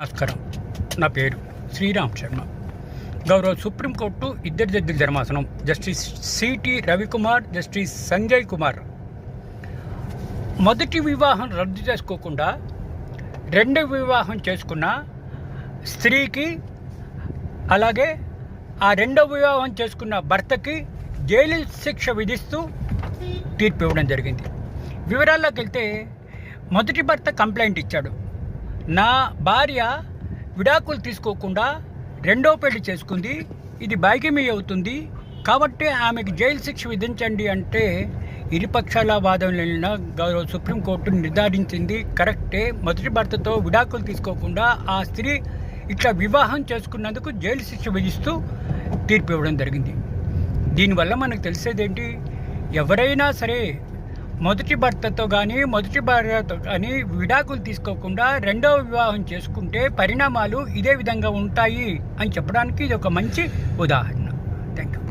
నమస్కారం. నా పేరు శ్రీరామ్ శర్మ. గౌరవ సుప్రీంకోర్టు ఇద్దరు జడ్జిల ధర్మాసనం justice C T Ravikumar justice Sanjay Kumar. మొదటి వివాహం రద్దు చేసుకోకుండా రెండవ వివాహం చేసుకున్న స్త్రీకి అలాగే ఆ రెండవ వివాహం చేసుకున్న భర్తకి జైలు శిక్ష విధిస్తూ తీర్పు ఇవ్వడం జరిగింది. వివరాల్లోకి వెళ్తే మొదటి భర్త కంప్లైంట్ ఇచ్చాడు. నా భార్య విడాకులు తీసుకోకుండా రెండో పెళ్ళి చేసుకుంది. ఇది బాగ్యమీ అవుతుంది. కాబట్టి ఆమెకు జైలు శిక్ష విధించండి అంటే ఇరుపక్షాల వాదనలైన గౌరవ సుప్రీంకోర్టు నిర్ధారించింది. కరెక్టే. మొదటి భర్తతో విడాకులు తీసుకోకుండా ఆ స్త్రీ ఇట్లా వివాహం చేసుకున్నందుకు జైలు శిక్ష విధిస్తూ తీర్పు ఇవ్వడం జరిగింది. దీనివల్ల మనకు తెలిసేదేంటి? ఎవరైనా సరే మొదటి భర్తతో కానీ మొదటి భార్యతో కానీ విడాకులు తీసుకోకుండా రెండవ వివాహం చేసుకుంటే పరిణామాలు ఇదే విధంగా ఉంటాయి అని చెప్పడానికి ఇది ఒక మంచి ఉదాహరణ. Thank you